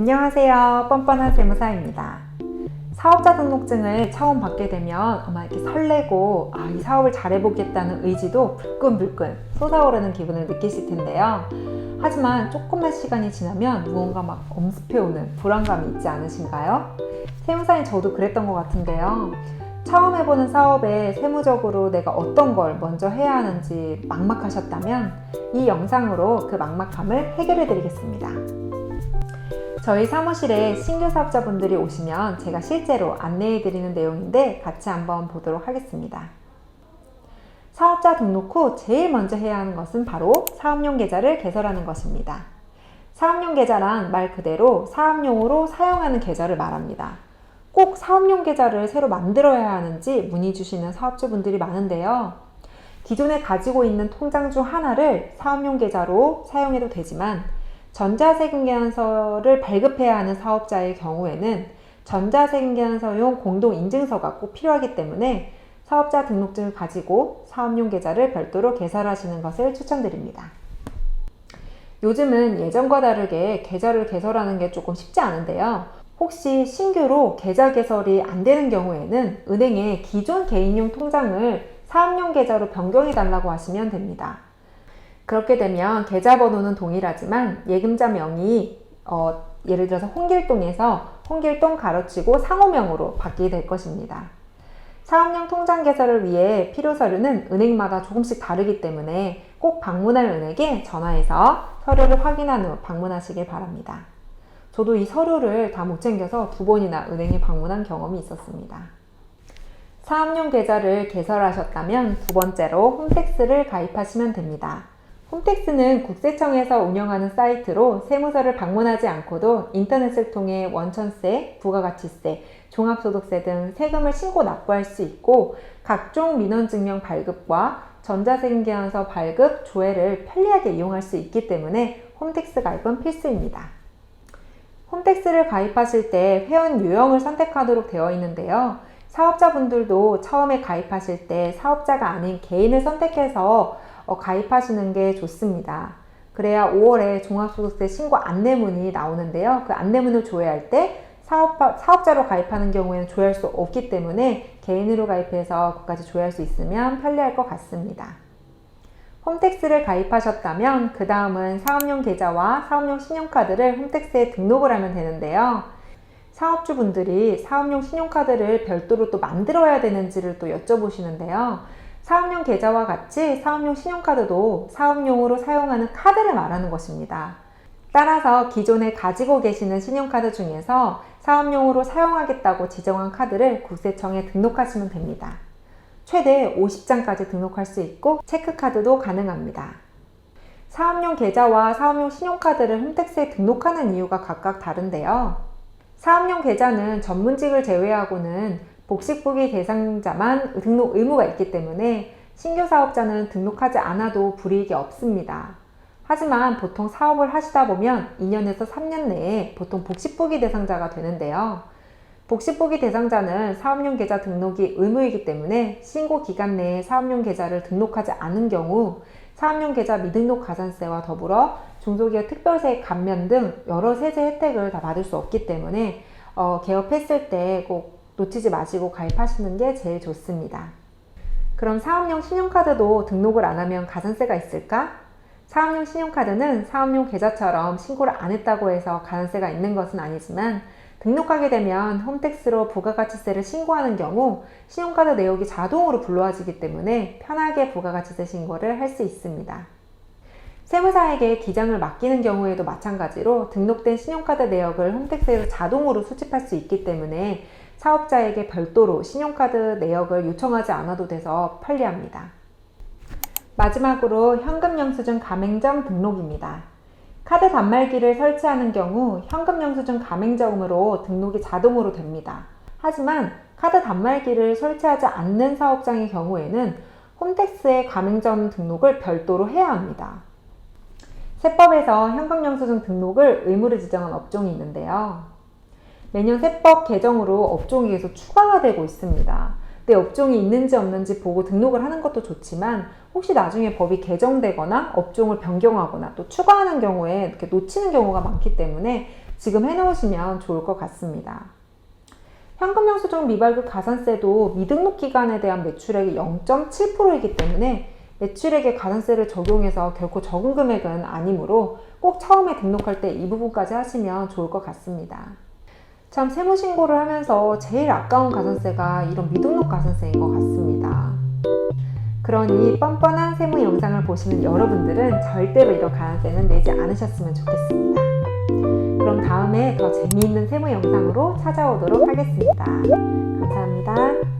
안녕하세요. 뻔뻔한 세무사입니다. 사업자 등록증을 처음 받게 되면 아마 이렇게 설레고 아, 이 사업을 잘해보겠다는 의지도 불끈불끈 솟아오르는 기분을 느끼실 텐데요. 하지만 조금만 시간이 지나면 무언가 막 엄습해오는 불안감이 있지 않으신가요? 세무사인 저도 그랬던 것 같은데요. 처음 해보는 사업에 세무적으로 내가 어떤 걸 먼저 해야 하는지 막막하셨다면 이 영상으로 그 막막함을 해결해 드리겠습니다. 저희 사무실에 신규 사업자분들이 오시면 제가 실제로 안내해 드리는 내용인데 같이 한번 보도록 하겠습니다. 사업자 등록 후 제일 먼저 해야 하는 것은 바로 사업용 계좌를 개설하는 것입니다. 사업용 계좌란 말 그대로 사업용으로 사용하는 계좌를 말합니다. 꼭 사업용 계좌를 새로 만들어야 하는지 문의 주시는 사업주분들이 많은데요. 기존에 가지고 있는 통장 중 하나를 사업용 계좌로 사용해도 되지만 전자세금계산서를 발급해야 하는 사업자의 경우에는 전자세금계산서용 공동인증서가 꼭 필요하기 때문에 사업자 등록증을 가지고 사업용 계좌를 별도로 개설하시는 것을 추천드립니다. 요즘은 예전과 다르게 계좌를 개설하는 게 조금 쉽지 않은데요. 혹시 신규로 계좌 개설이 안 되는 경우에는 은행에 기존 개인용 통장을 사업용 계좌로 변경해 달라고 하시면 됩니다. 그렇게 되면 계좌번호는 동일하지만 예금자 명이 어, 예를 들어서 홍길동에서 홍길동 가로치고 상호명으로 바뀌게 될 것입니다. 사업용 통장 개설을 위해 필요 서류는 은행마다 조금씩 다르기 때문에 꼭 방문할 은행에 전화해서 서류를 확인한 후 방문하시길 바랍니다. 저도 이 서류를 다 못 챙겨서 두 번이나 은행에 방문한 경험이 있었습니다. 사업용 계좌를 개설하셨다면 두 번째로 홈택스를 가입하시면 됩니다. 홈택스는 국세청에서 운영하는 사이트로 세무서를 방문하지 않고도 인터넷을 통해 원천세, 부가가치세, 종합소득세 등 세금을 신고 납부할 수 있고 각종 민원증명 발급과 전자세금계산서 발급, 조회를 편리하게 이용할 수 있기 때문에 홈택스 가입은 필수입니다. 홈택스를 가입하실 때 회원 유형을 선택하도록 되어 있는데요. 사업자분들도 처음에 가입하실 때 사업자가 아닌 개인을 선택해서 어, 가입하시는 게 좋습니다. 그래야 5월에 종합소득세 신고 안내문이 나오는데요. 그 안내문을 조회할 때 사업자, 사업자로 가입하는 경우에는 조회할 수 없기 때문에 개인으로 가입해서 그까지 조회할 수 있으면 편리할 것 같습니다. 홈택스를 가입하셨다면 그 다음은 사업용 계좌와 사업용 신용카드를 홈택스에 등록을 하면 되는데요. 사업주분들이 사업용 신용카드를 별도로 또 만들어야 되는지를 또 여쭤보시는데요. 사업용 계좌와 같이 사업용 신용카드도 사업용으로 사용하는 카드를 말하는 것입니다. 따라서 기존에 가지고 계시는 신용카드 중에서 사업용으로 사용하겠다고 지정한 카드를 국세청에 등록하시면 됩니다. 최대 50장까지 등록할 수 있고 체크카드도 가능합니다. 사업용 계좌와 사업용 신용카드를 홈택스에 등록하는 이유가 각각 다른데요. 사업용 계좌는 전문직을 제외하고는 복식부기 대상자만 등록 의무가 있기 때문에 신규 사업자는 등록하지 않아도 불이익이 없습니다. 하지만 보통 사업을 하시다 보면 2년에서 3년 내에 보통 복식부기 대상자가 되는데요. 복식부기 대상자는 사업용 계좌 등록이 의무이기 때문에 신고 기간 내에 사업용 계좌를 등록하지 않은 경우 사업용 계좌 미등록 가산세와 더불어 중소기업 특별세 감면 등 여러 세제 혜택을 다 받을 수 없기 때문에 어, 개업했을 때 꼭 놓치지 마시고 가입하시는 게 제일 좋습니다. 그럼 사업용 신용카드도 등록을 안 하면 가산세가 있을까? 사업용 신용카드는 사업용 계좌처럼 신고를 안 했다고 해서 가산세가 있는 것은 아니지만 등록하게 되면 홈택스로 부가가치세를 신고하는 경우 신용카드 내역이 자동으로 불러와지기 때문에 편하게 부가가치세 신고를 할 수 있습니다. 세무사에게 기장을 맡기는 경우에도 마찬가지로 등록된 신용카드 내역을 홈택스에서 자동으로 수집할 수 있기 때문에 사업자에게 별도로 신용카드 내역을 요청하지 않아도 돼서 편리합니다. 마지막으로 현금 영수증 가맹점 등록입니다. 카드 단말기를 설치하는 경우 현금 영수증 가맹점으로 등록이 자동으로 됩니다. 하지만 카드 단말기를 설치하지 않는 사업장의 경우에는 홈택스의 가맹점 등록을 별도로 해야 합니다. 세법에서 현금 영수증 등록을 의무로 지정한 업종이 있는데요. 매년 세법 개정으로 업종이 계속 추가가 되고 있습니다. 내 업종이 있는지 없는지 보고 등록을 하는 것도 좋지만 혹시 나중에 법이 개정되거나 업종을 변경하거나 또 추가하는 경우에 이렇게 놓치는 경우가 많기 때문에 지금 해놓으시면 좋을 것 같습니다. 현금 영수증 미발급 가산세도 미등록 기간에 대한 매출액이 0.7%이기 때문에 매출액에 가산세를 적용해서 결코 적은 금액은 아니므로 꼭 처음에 등록할 때 이 부분까지 하시면 좋을 것 같습니다. 참 세무신고를 하면서 제일 아까운 가산세가 이런 미등록 가산세인 것 같습니다. 그러니 뻔뻔한 세무 영상을 보시는 여러분들은 절대로 이런 가산세는 내지 않으셨으면 좋겠습니다. 그럼 다음에 더 재미있는 세무 영상으로 찾아오도록 하겠습니다. 감사합니다.